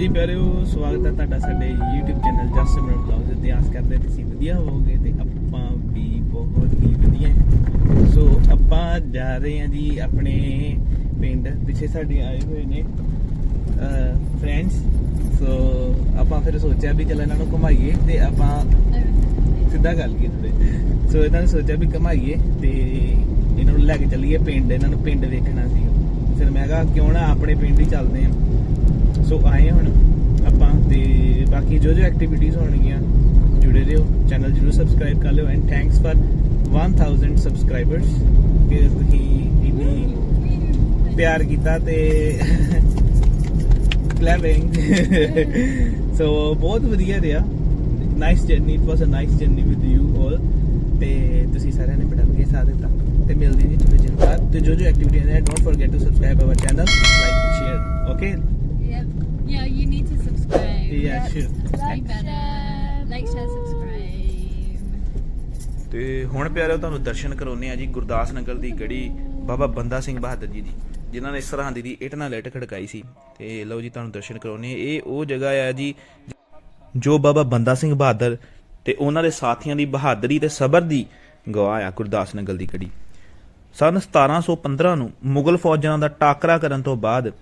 ਜੀ ਪਿਆਰਿਓ, ਸਵਾਗਤ ਹੈ ਤੁਹਾਡਾ ਸਾਡੇ YouTube channel just minute blogs ਤੇ ਆਸ ਕਰਦੇ ਹਾਂ। ਤੁਸੀਂ ਵਧੀਆ ਹੋਵੋਗੇ ਤੇ ਆਪਾਂ ਵੀ ਬਹੁਤ ਹੀ ਵਧੀਆ ਸੋ ਆਪਾਂ ਜਾ ਰਹੇ ਹਾਂ ਜੀ ਆਪਣੇ ਪਿੰਡ, ਪਿੱਛੇ ਸਾਡੇ ਆਏ ਹੋਏ ਨੇ ਫਰੈਂਡਸ ਸੋ ਆਪਾਂ ਫਿਰ ਸੋਚਿਆ ਵੀ ਚੱਲ ਇਹਨਾਂ ਨੂੰ ਘੁਮਾਈਏ ਤੇ ਆਪਾਂ ਸਿੱਧਾ ਗੱਲ ਕੀ ਸੋ ਇਹਨਾਂ ਨੇ ਸੋਚਿਆ ਵੀ ਘਮਾਈਏ ਤੇ ਇਹਨਾਂ ਨੂੰ ਲੈ ਕੇ ਚੱਲੀਏ ਪਿੰਡ। ਇਹਨਾਂ ਨੂੰ ਪਿੰਡ ਵੇਖਣਾ ਸੀ। ਫਿਰ ਮੈਂ ਕਿਹਾ, ਕਿਉਂ ਨਾ ਆਪਣੇ ਪਿੰਡ ਹੀ ਚੱਲਦੇ ਹਾਂ। ਸੋ ਆਏ ਹੁਣ ਆਪਾਂ ਤੇ ਬਾਕੀ ਜੋ ਜੋ ਐਕਟੀਵਿਟੀਜ਼ ਹੋਣਗੀਆਂ, ਜੁੜੇ ਰਹੋ ਚੈਨਲ ਜਰੂਰ ਸਬਸਕ੍ਰਾਈਬ ਕਰ ਲਿਓ ਐਂਡ ਥੈਂਕਸ ਫॉर 1000 ਸਬਸਕ੍ਰਾਈਬਰਸ ਕਿ ਤੁਸੀਂ ਇੰਨੀ ਪਿਆਰ ਕੀਤਾ ਤੇ ਕਲੈਪਿੰਗ ਸੋ ਬਹੁਤ ਵਧੀਆ ਰਿਹਾ। Nice journey it was a nice journey with you all ਤੇ ਤੁਸੀਂ ਸਾਰਿਆਂ ਨੇ ਬੜਾ ਵਧੀਆ ਸਾਥ ਦਿੱਤਾ। ਤੇ ਮਿਲਦੇ ਜੀ ਤੁਹਾਡੇ ਦਿਨ ਬਾਅਦ। ਤੇ ਜੋ ਜੋ ਐਕਟੀਵਿਟੀਆਂ ਹੈ don't forget to subscribe our channel like share okay Yeah, you need to subscribe. Yeah, sure. Like better. Like, share, subscribe. ਤੇ ਹੁਣ ਪਿਆਰਿਓ ਤੁਹਾਨੂੰ ਦਰਸ਼ਨ ਕਰਾਉਨੇ ਆ ਜੀ ਗੁਰਦਾਸ ਨਗਰ ਦੀ ਗੜੀ ਬਾਬਾ ਬੰਦਾ ਸਿੰਘ ਬਹਾਦਰ ਜੀ ਦੀ ਜਿਨ੍ਹਾਂ ਨੇ ਸਰਹੰਦ ਦੀ ਇੱਟ ਨਾਲ ਇੱਟ ਖੜਕਾਈ ਸੀ ਤੇ ਲਓ ਜੀ ਤੁਹਾਨੂੰ ਦਰਸ਼ਨ ਕਰਾਉਨੇ ਇਹ ਉਹ ਜਗ੍ਹਾ ਆ ਜੀ ਜੋ ਬਾਬਾ ਬੰਦਾ ਸਿੰਘ ਬਹਾਦਰ ਤੇ ਉਹਨਾਂ ਦੇ ਸਾਥੀਆਂ ਦੀ ਬਹਾਦਰੀ ਤੇ ਸਬਰ ਦੀ ਗਵਾਹ ਆ ਗੁਰਦਾਸ ਨਗਰ ਦੀ ਗੜੀ ਸਨ 1715 ਨੂੰ ਮੁਗਲ ਫੌਜਾਂ ਦਾ ਟਾਕਰਾ ਕਰਨ ਤੋਂ ਬਾਅਦ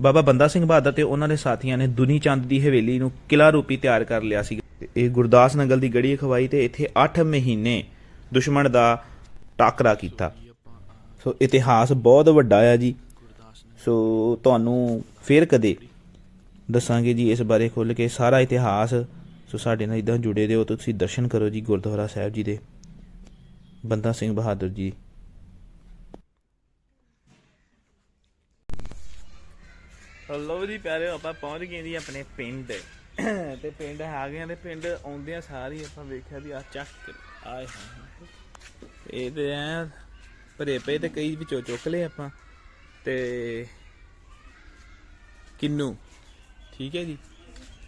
ਬਾਬਾ ਬੰਦਾ ਸਿੰਘ ਬਹਾਦਰ ਤੇ ਉਹਨਾਂ ਦੇ ਸਾਥੀਆਂ ਨੇ ਦੁਨੀ ਚੰਦ ਦੀ ਹਵੇਲੀ ਨੂੰ ਕਿਲਾ ਰੂਪੀ ਤਿਆਰ ਕਰ ਲਿਆ ਸੀ। ਇਹ ਗੁਰਦਾਸ ਨਗਰ ਦੀ ਗੜੀ ਖਵਾਈ ਤੇ ਇੱਥੇ 8 ਮਹੀਨੇ ਦੁਸ਼ਮਣ ਦਾ ਟਾਕਰਾ ਕੀਤਾ। ਸੋ ਇਤਿਹਾਸ ਬਹੁਤ ਵੱਡਾ ਆ ਜੀ। ਸੋ ਤੁਹਾਨੂੰ ਫੇਰ ਕਦੇ ਦੱਸਾਂਗੇ ਜੀ ਇਸ ਬਾਰੇ ਖੁੱਲ ਕੇ ਸਾਰਾ ਇਤਿਹਾਸ। ਸੋ ਸਾਡੇ ਨਾਲ ਇਦਾਂ ਜੁੜੇ ਰਹੋ, ਤੁਸੀਂ ਦਰਸ਼ਨ ਕਰੋ ਜੀ ਗੁਰਦੁਆਰਾ ਸਾਹਿਬ ਜੀ ਦੇ। ਬੰਦਾ ਸਿੰਘ ਬਹਾਦਰ ਜੀ। ਹਲੋ ਜੀ, ਪਿਆਰਿਓ, ਆਪਾਂ ਪਹੁੰਚ ਗਏ ਜੀ ਆਪਣੇ ਪਿੰਡ। ਤੇ ਪਿੰਡ ਆ ਗਏ ਆ ਤੇ ਪਿੰਡ ਆਉਂਦਿਆਂ ਸਾਰੀ ਆਪਾਂ ਵੇਖਿਆ ਵੀ ਆ ਚੱਕ ਆਏ ਹਾਂ। ਇਹ ਤੇ ਐ ਭਰੇ ਪਏ ਤੇ ਕਈ ਵਿੱਚੋਂ ਚੁੱਕ ਲਏ ਆਪਾਂ। ਤੇ ਕਿੰਨੂ, ਠੀਕ ਹੈ ਜੀ?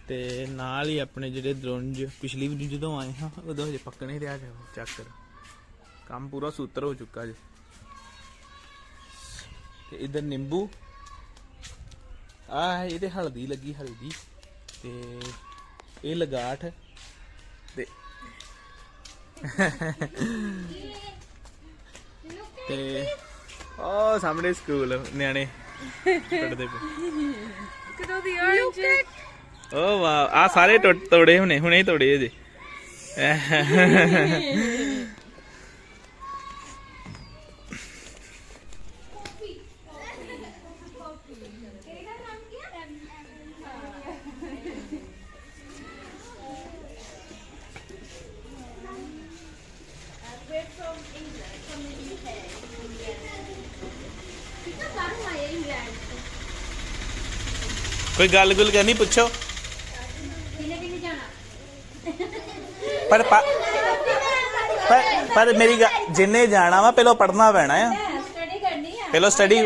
ਤੇ ਨਾਲ ਹੀ ਆਪਣੇ ਜਿਹੜੇ ਦਰੁੰਜ, ਪਿਛਲੀ ਵਾਰੀ ਜਦੋਂ ਆਏ ਹਾਂ, ਉਦੋਂ ਹਜੇ ਪੱਕਣੇ ਰਿਹਾ ਜਾ ਚੱਕਰ ਕੰਮ ਪੂਰਾ ਸੂਤਰ ਹੋ ਚੁੱਕਾ ਜੀ। ਤੇ ਇਧਰ ਨਿੰਬੂ ਆ ਇਹਦੇ ਹਲਦੀ ਲੱਗੀ ਹਲਦੀ ਤੇ ਇਹ ਲਗਾਠ ਤੇ ਤੇ ਉਹ ਸਾਹਮਣੇ ਸਕੂਲ ਨਿਆਣੇ ਪੜਦੇ ਪਏ all the oranges. ਓ ਵਾਹ ਆ ਸਾਰੇ ਤੋੜੇ ਹੁਣੇ ਹੁਣੇ ਹੀ ਤੋੜੇ ਇਹਦੇ ਕੋਈ ਗੱਲ ਗੁੱਲ ਕਰਨੀ, ਪੁੱਛੋ। ਪਰ ਪਰ ਪਰ ਮੇਰੀ ਗੱਲ- ਜਿੰਨੇ ਜਾਣਾ ਵਾ, ਪਹਿਲਾਂ ਪੜਨਾ ਪੈਣਾ ਆ। ਸਟੱਡੀ ਕਰਨੀ ਆ ਪਹਿਲਾਂ ਸਟੱਡੀ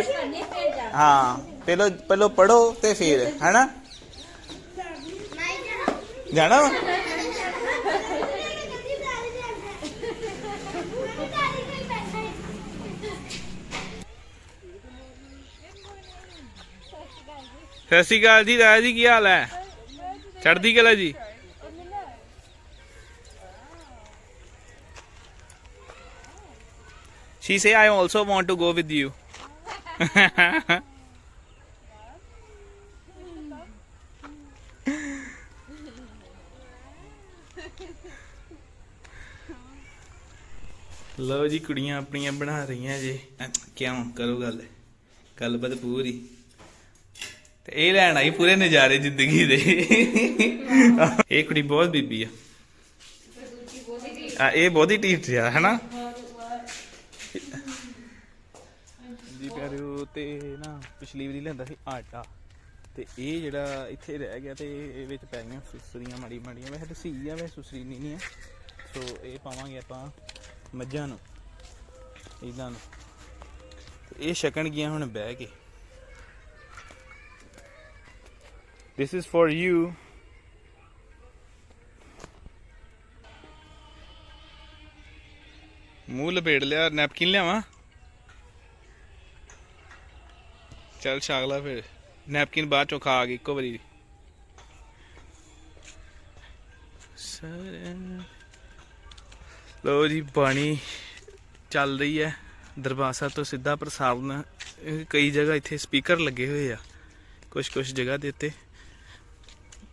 ਹਾਂ, ਪਹਿਲਾਂ ਪਹਿਲਾਂ ਪੜੋ ਤੇ ਫਿਰ, ਹੈਨਾ? ਜਾਣਾ ਵਾ? ਸਤਿ ਸ਼੍ਰੀ ਅਕਾਲ ਜੀ ਰਾਜ ਜੀ ਕੀ ਹਾਲ ਹੈ? ਚੜਦੀ ਕਲਾ ਜੀ। She say I also want to go with you. ਲਓ ਜੀ ਕੁੜੀਆਂ ਆਪਣੀਆਂ ਬਣਾ ਰਹੀਆਂ ਜੇ। ਅਹ, ਕਿਉਂ? ਕਰੋ ਗੱਲ। ਗੱਲਬਾਤ ਪੂਰੀ। ਤੇ ਇਹ ਲੈਣ ਆਈ ਪੂਰੇ ਨਜ਼ਾਰੇ ਜ਼ਿੰਦਗੀ ਦੇ। ਇਹ ਕੁੜੀ ਬਹੁਤ ਬੀਬੀ ਆ। ਆ, ਇਹ ਬਹੁਤੀ ਟੀਟ ਆ, ਹੈਨਾ? ਜੀ ਪਿਆਰਿਓ, ਤੇ ਨਾ ਪਿਛਲੀ ਵਾਰੀ ਲੈਂਦਾ ਸੀ ਆਟਾ। ਤੇ ਇਹ ਜਿਹੜਾ ਇੱਥੇ ਰਹਿ ਗਿਆ ਤੇ ਇਹ ਵਿੱਚ ਪੈ ਗਈਆਂ ਸੁਸਰੀਆਂ ਮਾੜੀ ਮਾੜੀਆਂ। ਵੈਸੇ ਤਾਂ ਸਹੀ ਆ, ਵੈਸੇ ਸੁਸਰੀ ਨਹੀਂ ਨਹੀਂ ਆ ਸੋ ਇਹ ਪਾਵਾਂਗੇ ਆਪਾਂ ਮੱਝਾਂ ਨੂੰ ਇਦਾਂ ਨੂੰ। ਇਹ ਛਕਣ ਗਈਆਂ ਹੁਣ ਬਹਿ ਕੇ। This is for you. ਮੂੰਹ ਲਪੇੜ ਲਿਆ, ਨੈਪਕਿਨ ਲਿਆਵਾ? ਚੱਲ ਛਾਗਲਾ ਫਿਰ। ਨੈਪਕਿਨ ਬਾਅਦ ਚੋਂ ਖਾ ਗਈ ਇੱਕੋ ਵਾਰੀ। ਲੋ ਜੀ ਪਾਣੀ ਚੱਲ ਰਹੀ ਹੈ। ਦਰਬਾਰ ਸਾਹਿਬ ਤੋਂ ਸਿੱਧਾ ਪ੍ਰਸਾਰਣ ਕਈ ਜਗ੍ਹਾ ਇੱਥੇ ਸਪੀਕਰ ਲੱਗੇ ਹੋਏ ਆ। ਕੁਝ ਕੁਝ ਜਗ੍ਹਾ ਦੇ ਉੱਤੇ।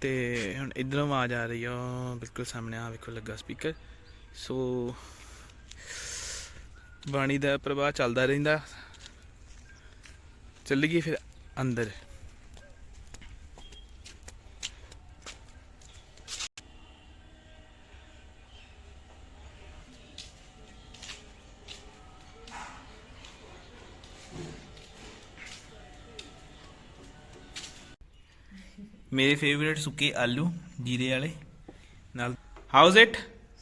ਤੇ ਹੁਣ ਇਧਰੋਂ ਆਵਾਜ਼ ਆ ਰਹੀ ਆ ਬਿਲਕੁਲ ਸਾਹਮਣੇ ਆ, ਵੇਖੋ ਲੱਗਾ ਸਪੀਕਰ ਸੋ ਬਾਣੀ ਦਾ ਪ੍ਰਵਾਹ ਚੱਲਦਾ ਰਹਿੰਦਾ। ਚੱਲ ਗਈ ਫਿਰ ਅੰਦਰ। ਮੇਰੇ ਫੇਵਰਿਟ ਸੁੱਕੇ ਆਲੂ ਜੀਰੇ ਵਾਲੇ। ਨਾਲ how's it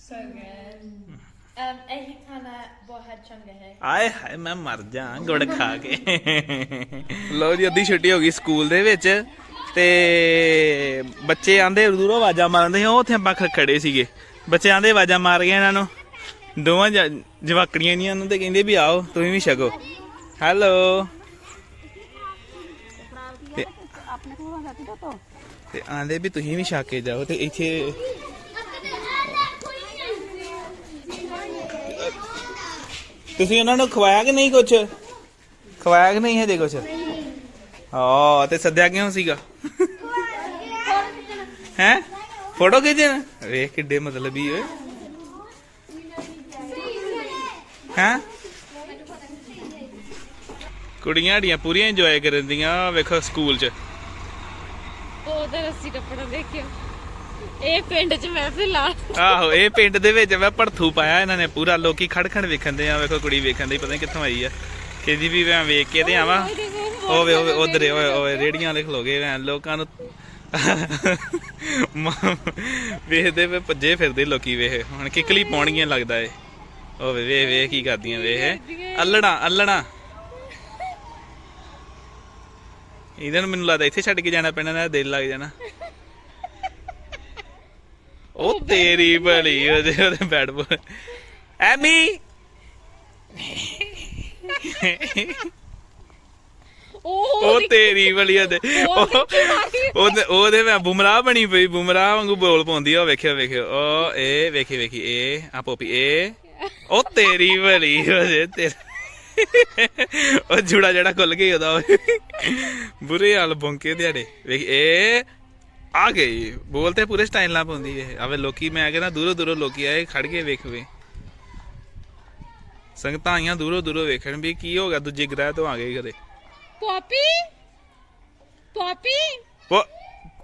So good. Um, ਇਹੀ ਖਾਣਾ ਬਹੁਤ ਚੰਗਾ ਹੈ। ਆਏ ਹਾਏ ਮੈਂ ਮਰ ਜਾ ਗੁੜ ਖਾ ਕੇ। ਲੋ ਜੀ ਅੱਧੀ ਛੁੱਟੀ ਹੋ ਗਈ ਸਕੂਲ ਦੇ ਵਿੱਚ ਤੇ ਬੱਚੇ ਆਂਦੇ ਦੂਰੋਂ ਆਵਾਜ਼ਾਂ ਮਾਰਦੇ ਸੀ ਉਹ ਉੱਥੇ ਆਪਾਂ ਖ- ਖੜੇ ਸੀਗੇ। ਬੱਚੇ ਆਂਦੇ ਆਵਾਜ਼ਾਂ ਮਾਰ ਗਏ ਇਹਨਾਂ ਨੂੰ। ਦੋਵਾਂ ਜ- ਜਵਾਕੜੀਆਂ ਨਹੀਂ ਨੂੰ ਤੇ ਕਹਿੰਦੇ ਵੀ ਆਓ ਤੁਸੀਂ ਵੀ ਛਕੋ। ਹੈਲੋ ਤੇ ਤੇ ਆਂਦੇ ਵੀ ਤੁਸੀਂ ਵੀ ਛੱਕ ਕੇ ਜਾਓ ਤੇ ਇੱਥੇ ਤੁਸੀਂ ਉਹਨਾਂ ਨੂੰ ਖਵਾਇਆ ਕਿ ਨਹੀਂ ਕੁਛ? ਖਵਾਇਆ ਕਿ ਨਹੀਂ ਹਜੇ ਕੁਛ? ਹਾਂ, ਤੇ ਸੱਦਿਆ ਕਿਉਂ ਸੀਗਾ? ਹੈ? ਫੋਟੋ ਖਿੱਚਣ ਵੇਖ ਕਿੱਡੇ ਮਤਲਬ ਹੀ ਓਏ। ਹੈ? ਕੁੜੀਆਂ ਸਾਡੀਆਂ ਪੂਰੀਆਂ ਇੰਜੋਏ ਕਰਨ ਦੀਆਂ, ਵੇਖੋ ਸਕੂਲ 'ਚ। ਉਹਦਾ ਰੱਸੀ ਟੱਪਣਾ ਦੇਖਿਓ ਇਹ ਪਿੰਡ 'ਚ ਮਹਿਫਿਲ ਆ ਆਹੋ ਇਹ ਪਿੰਡ ਦੇ ਵਿੱਚ ਮੈਂ ਭੜਥੂ ਪਾਇਆ ਇਹਨਾਂ ਨੇ ਪੂਰਾ। ਲੋਕੀ ਖੜਖੜ ਵੇਖਣ ਦੇ ਆ ਵੇਖੋ ਕੁੜੀ ਵੇਖਣ ਦੀ ਪਤਾ ਨਹੀਂ ਕਿੱਥੋਂ ਆਈ ਆ। ਕਹਿੰਦੀ ਵੀ ਮੈਂ ਵੇਖ ਕੇ ਤੇ ਆਵਾਂ। ਓਵੇ ਓਵੇ ਉਧਰ ਓਏ ਓਏ ਰੇੜੀਆਂ ਲੋਕਾਂ ਨੂੰ। ਵੇਖਦੇ ਵੇ ਭੱਜੇ ਫਿਰਦੇ ਲੋਕੀ ਵੇਖ। ਹੁਣ ਕਿਕਲੀ ਲੱਗਦਾ ਏ। ਓਵੇ ਵੇ ਵੇ ਕੀ ਕਰਦੀਆਂ ਵੇਖ ਅੱਲੜਾ ਅੱਲੜਾ। ਇਹਨਾਂ ਨੂੰ ਮੈਨੂੰ ਲੱਗਦਾ ਇੱਥੇ ਛੱਡ ਕੇ ਜਾਣਾ ਪੈਣਾ ਨਾ ਦਿਲ ਲੱਗ ਜਾਣਾ। ਉਹ ਤੇਰੀ ਭਲੀ ਉਹਦੇ ਉਹਦੇ ਬੈਡ ਬੋਲ ਐਮੀ! ਉਹ ਤੇਰੀ ਭਲੀ ਉਹਦੇ ਉਹ- ਉਹਦੇ ਉਹਦੇ ਮੈਂ ਬੁਮਰਾਹ ਬਣੀ ਪਈ ਬੁਮਰਾਹ ਵਾਂਗੂ ਬੋਲ ਪਾਉਂਦੀ ਆ ਵੇਖਿਓ ਵੇਖਿਓ। ਉਹ ਇਹ ਵੇਖੀ ਵੇਖੀ ਇਹ ਆ ਪੋਪੀ ਇਹ। ਉਹ ਤੇਰੀ ਭਲੀ ਉਹਦੇ ਤੇ ਉਹ ਜੁੜਾ ਜਿਹੜਾ ਖੁੱਲ ਗਿਆ ਉਹਦਾ ਉਹ। ਬੁਰੇ ਹਾਲ ਬੌਂਕੇ ਦਿਹਾੜੇ। ਵੇਖ ਇਹ ਆ ਗਈ। ਬੋਲਤੇ ਪੂਰੇ ਸਟਾਈਲ ਨਾਲ ਪਾਉਂਦੀ ਇਹ। ਆਵੇ ਲੋਕੀ ਮੈਂ ਕਹਿੰਦਾ ਦੂਰੋਂ ਦੂਰੋਂ ਲੋਕੀ ਆਏ ਖੜ ਕੇ ਵੇਖਵੇ ਸੰਗਤਾਂ ਆਈਆਂ ਦੂਰੋਂ ਦੂਰੋਂ ਵੇਖਣ ਵੀ ਕੀ ਹੋ ਗਿਆ ਦੂਜੇ ਗ੍ਰਹਿ ਤੋਂ ਆ ਗਏ ਕਦੇ। Poppy? Poppy?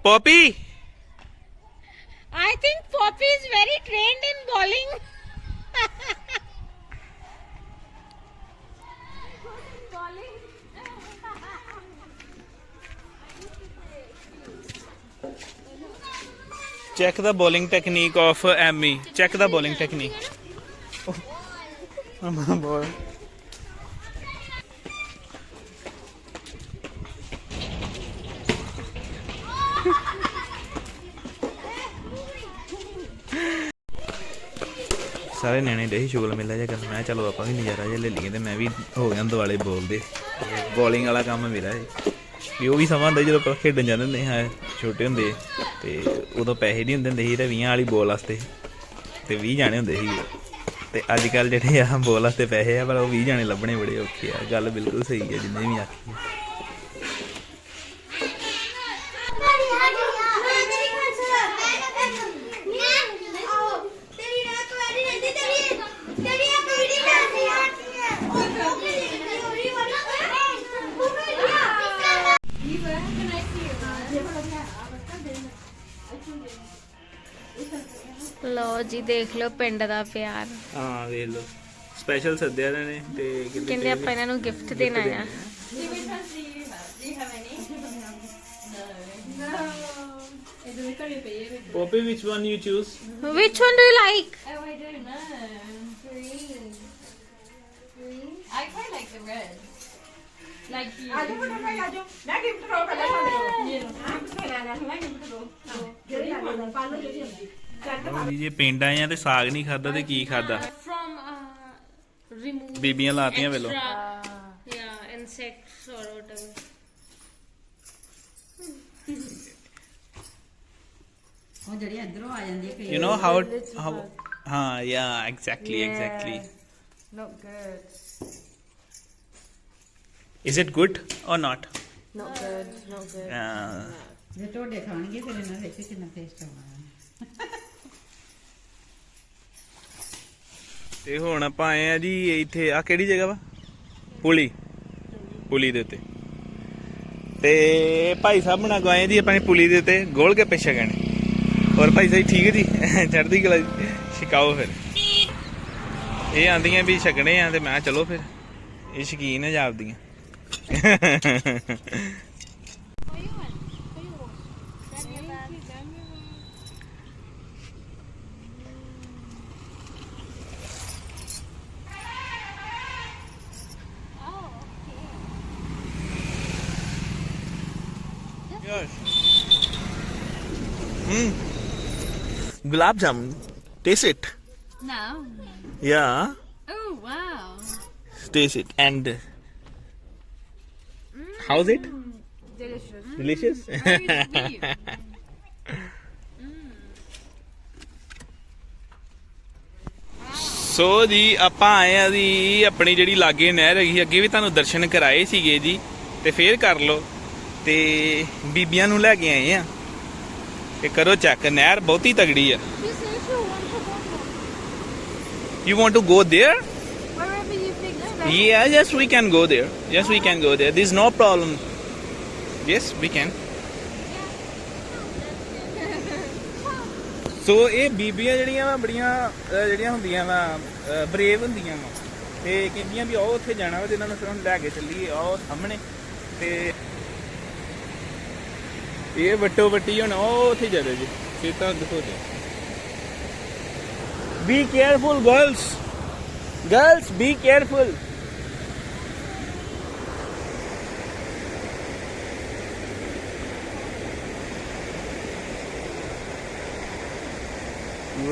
Poppy? I think Poppy is very trained in bowling. Check the bowling technique of uh, Emmy. Check the bowling technique. Oh. Ball. ਸਾਰੇ ਨਿਆਣੇ ਦੇ ਹੀ ਸ਼ੁਗਲ ਮਿਲਿਆ ਜਾਂ ਕਰ ਮੈਂ ਚਲੋ ਆਪਾਂ ਵੀ ਨਜ਼ਾਰਾ ਜਿਹਾ ਲੈ ਲਈਏ ਤੇ ਮੈਂ ਵੀ ਹੋ ਗਿਆ ਦੁਆਲੇ ਬੋਲਦੇ ਬੋਲਿੰਗ ਵਾਲਾ ਕੰਮ ਮੇਰਾ ਹੈ ਵੀ ਉਹ ਵੀ ਸਮਾਂ ਹੁੰਦਾ ਜਦੋਂ ਆਪਾਂ ਖੇਡਣ ਜਾਂਦੇ ਹੁੰਦੇ ਹਾਂ, ਛੋਟੇ ਹੁੰਦੇ ਤੇ ਉਦੋਂ ਪੈਸੇ ਨਹੀਂ ਹੁੰਦੇ ਹੁੰਦੇ ਸੀ ਤੇ 20 ਵਾਲੀ ਬੋਲ ਵਾਸਤੇ ਤੇ 20 ਜਾਣੇ ਹੁੰਦੇ ਸੀ ਤੇ ਅੱਜ ਕੱਲ ਜਿਹੜੇ ਆ ਬੋਲ ਵਾਸਤੇ ਪੈਸੇ ਆ, ਪਰ ਉਹ 20 ਜਾਣੇ ਲੱਭਣੇ ਬੜੇ ਔਖੇ ਆ। ਗੱਲ ਬਿਲਕੁਲ ਸਹੀ ਹੈ, ਜਿੰਨੇ ਵੀ ਆਖੀ ਜੀ ਦੇਖ ਲਓ ਪਿੰਡ ਦਾ ਪਿਆਰ ਹਾਂ ਵੇਖ ਲਓ ਸਪੈਸ਼ਲ ਸੱਦਿਆ ਇਹਨਾਂ ਨੇ ਤੇ ਕਹਿੰਦੇ ਆਪਾਂ ਇਹਨਾਂ ਨੂੰ ਗਿਫਟ ਦੇਣਾ ਆ Poppy which one you choose Which one do you like? Oh, I don't know. Green. Green? I quite like the red. Like you. ਜੀ ਜੇ ਪਿੰਡ ਆਏ ਆ ਤੇ ਸਾਗ ਨਹੀਂ ਖਾਦਾ ਤੇ ਕੀ ਖਾਦਾ From uh, remove ਬੀਬੀਆਂ ਲਾਤੀਆਂ ਵੇਲੋ extra, yeah, insects or whatever. ਉਹ ਜਿਹੜੀ ਇੱਧਰੋਂ ਆ ਜਾਂਦੀ ਹੈ ਕਈ you know how it, how ਹਾਂ yeah exactly exactly Not good. is it good or not Not good. Not good. uh, ਜੇ ਟੋਡੇ ਖਾਣਗੇ ਫਿਰ ਇਹਨਾਂ ਵਿੱਚ ਕਿੰਨਾ ਟੇਸਟ ਆਉਣਾ ਤੇ ਹੁਣ ਆਪਾਂ ਆਏ ਆ ਜੀ ਇੱਥੇ ਆ ਕਿਹੜੀ ਜਗ੍ਹਾ ਵਾ? ਪੁਲੀ। ਪੁਲੀ ਦੇ ਉੱਤੇ। ਤੇ ਭਾਈ ਸਾਹਿਬ ਬਣਾ ਗਵਾਏ ਜੀ ਆਪਣੇ ਪੁਲੀ ਦੇ ਉੱਤੇ ਗੋਲ ਕੇ ਪਿੱਛੇ ਗਏ ਔਰ ਭਾਈ ਸਾਹਿਬ ਠੀਕ ਹੈ ਜੀ? ਚੜਦੀ ਕਲਾ ਜੀ। ਛਕਾਓ ਫਿਰ। ਇਹ ਆਂਦੀਆਂ ਵੀ ਛਕਣੇ ਆ ਤੇ ਮੈਂ ਕਿਹਾ ਚਲੋ ਫਿਰ। ਇਹ ਸ਼ਕੀਨ ਹੈ ਜਾਪਦੀਆਂ Hmm. Gulab jamun. Taste it. No. Yeah. Oh wow. Taste it. And how's it? Delicious. Delicious? Very sweet. ਸੋ ਜੀ ਆਪਾਂ ਆਏ ਆ ਜੀ ਆਪਣੀ ਜਿਹੜੀ ਲਾਗੇ ਨਹਿਰ ਹੈਗੀ ਅੱਗੇ ਵੀ ਤੁਹਾਨੂੰ ਦਰਸ਼ਨ ਕਰਾਏ ਸੀਗੇ ਜੀ ਤੇ ਫੇਰ ਕਰ ਲਓ ਤੇ ਬੀਬੀਆਂ ਨੂੰ ਲੈ ਕੇ ਆਏ ਆ ਤੇ ਕਰੋ ਚੈੱਕ ਨਹਿਰ ਬਹੁਤੀ ਤਗੜੀ ਆ You want to go there. Wherever you think. Yeah, yes, we can go there. Yes, we can go there. There's no problem. Yes, we can. ਸੋ ਇਹ ਬੀਬੀਆਂ ਜਿਹੜੀਆਂ ਵਾ ਬੜੀਆਂ ਅਹ, ਜਿਹੜੀਆਂ ਹੁੰਦੀਆਂ ਵਾ ਬਰੇਵ ਹੁੰਦੀਆਂ ਵਾ ਤੇ ਕਹਿੰਦੀਆਂ ਵੀ ਉਹ ਉੱਥੇ ਜਾਣਾ ਵਾ ਤੇ ਇਹਨਾਂ ਨੂੰ ਫਿਰ ਹੁਣ ਲੈ ਕੇ ਚੱਲੀਏ ਉਹ ਸਾਹਮਣੇ ਤੇ ਇਹ ਵੱਟੋ ਵੱਟੀ ਹੁਣ ਉਹ ਉੱਥੇ ਜਾਦੇ ਜੀ ਫਿਰ ਤਾਂ ਦਿਖੋ ਜੀ be careful girls girls be careful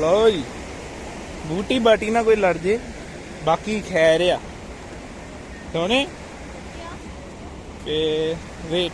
ਲਓ ਜੀ ਬੂਟੀ ਬਾਟੀ ਨਾ ਕੋਈ ਲੜ ਜੇ ਬਾਕੀ ਖੈਰ ਆ। ਸੋਨੇ ਤੇ ਵੇਟ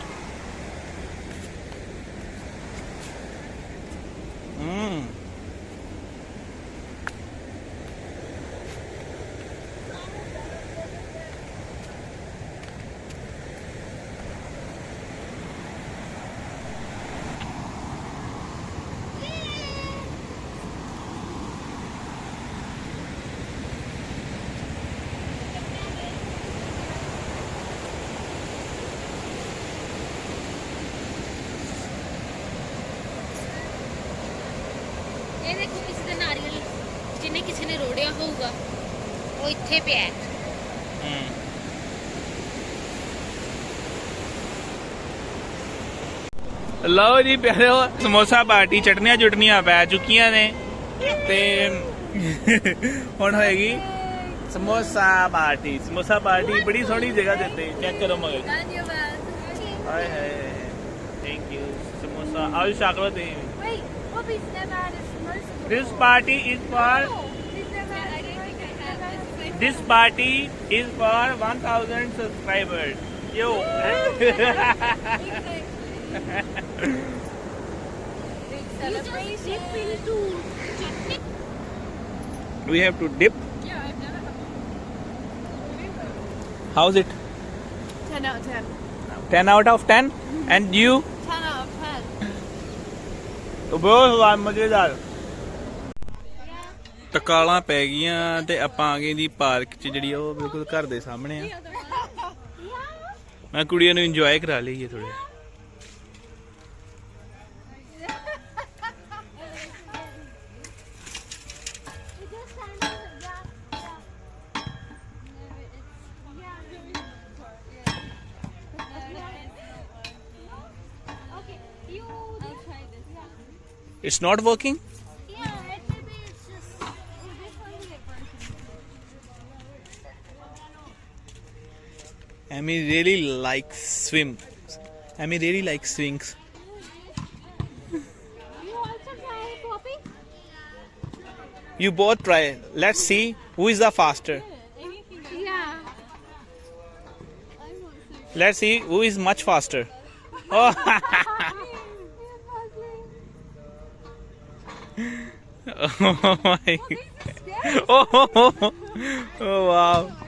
ਇਹ ਦੇਖੋ ਕਿਸੇ ਦੇ ਨਾਰੀਅਲ ਜਿਹਨੇ ਕਿਸੇ ਨੇ ਰੋੜਿਆ ਹੋਊਗਾ ਉਹ ਇੱਥੇ ਪਿਆ ਹੈ। ਲਓ ਜੀ ਪਿਆਰਿਓ ਸਮੋਸਾ ਪਾਰਟੀ ਚਟਨੀਆਂ ਜੁਟਨੀਆਂ ਪੈ ਚੁੱਕੀਆਂ ਨੇ ਤੇ ਹੁਣ ਹੋਏਗੀ ਸਮੋਸਾ ਪਾਰਟੀ ਸਮੋਸਾ ਪਾਰਟੀ ਬੜੀ ਸੋਹਣੀ ਜਗ੍ਹਾ ਦਿੱਤੇ ਚੈੱਕ ਕਰੋ ਮਗਰ। ਹਾਏ ਹਾਏ thank you samosa all chocolate ਦੇ। Wait, never had a samosa This party is for. This party is for 1000 subscribers. Yo. we have to dip. Yeah, How's it? 10 out of 10. 10 out of 10? And you? 10 out of 10. तो बहुत मज़ेदार ਟਕਾਲਾਂ ਪੈ ਗਈਆਂ ਤੇ ਆਪਾਂ ਆ ਗਏ ਦੀ ਪਾਰਕ 'ਚ ਜਿਹੜੀ ਆ ਉਹ ਬਿਲਕੁਲ ਘਰ ਦੇ ਸਾਹਮਣੇ ਆ ਮੈਂ ਕੁੜੀਆਂ ਨੂੰ ਇੰਜੋਏ ਕਰਾ ਲਈਏ ਥੋੜੇ Okay, you. I'll Amy really likes swim. Amy really likes swings. You also try Poppy? You both try. Let's see who is the faster. Yeah. Let's see who is much faster. Oh, Oh my. Oh, oh wow.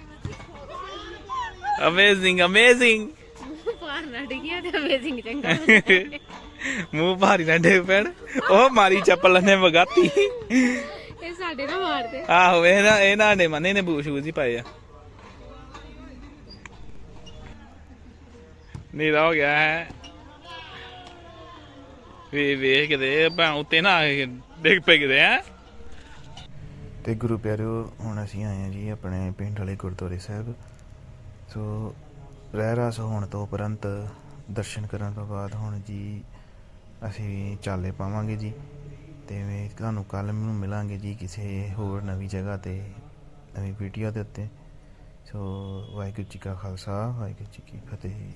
Amazing, amazing. ਪਾਰ ਨਾ ਡਿੱਗਿਆ ਤੇ amazing ਚੰਗਾ ਮੂੰਹ ਭਾਰੀ ਨਾ ਡੇ ਪੈਣ। ਉਹ ਮਾਰੀ ਚੱਪਲ ਨੇ ਵਗਾਤੀ। ਇਹ ਸਾਡੇ ਨਾਲ ਮਾਰਦੇ। ਆਹੋ ਇਹ ਨਾ ਇਹ ਨਾ ਨੇ ਮੰਨੇ ਨੇ ਬੂਟ ਸ਼ੂਜ਼ ਹੀ ਪਾਏ ਆ। ਨੀਰਾ ਹੋ ਗਿਆ ਹੈ। ਵੇ ਵੇਖ ਕਿਤੇ ਭਾਂ ਉੱਤੇ ਨਾ ਆ ਕੇ ਡਿੱਗ ਪੈ ਕਿਤੇ ਹੈ। ਤੇ ਗੁਰੂ ਪਿਆਰਿਓ ਹੁਣ ਅਸੀਂ ਆਏ ਆ ਜੀ ਆਪਣੇ ਪਿੰਡ ਵਾਲੇ ਗੁਰਦੁਆਰੇ ਸਾਹਿਬ। ਸੋ ਰਹਿ ਰਾਸ ਹੋਣ ਤੋਂ ਉਪਰੰਤ ਦਰਸ਼ਨ ਕਰਨ ਤੋਂ ਬਾਅਦ ਹੁਣ ਜੀ ਅਸੀਂ ਚਾਲੇ ਪਾਵਾਂਗੇ ਜੀ ਤੇ ਮੈਂ ਤੁਹਾਨੂੰ ਕੱਲ ਨੂੰ ਮਿਲਾਂਗੇ ਜੀ ਕਿਸੇ ਹੋਰ ਨਵੀਂ ਜਗ੍ਹਾ ਤੇ, ਨਵੀਂ ਵੀਡੀਓ ਦੇ ਉੱਤੇ। ਸੋ ਵਾਹਿਗੁਰੂ ਜੀ ਕਾ ਖਾਲਸਾ, ਵਾਹਿਗੁਰੂ ਜੀ ਕੀ ਫਤਿਹ।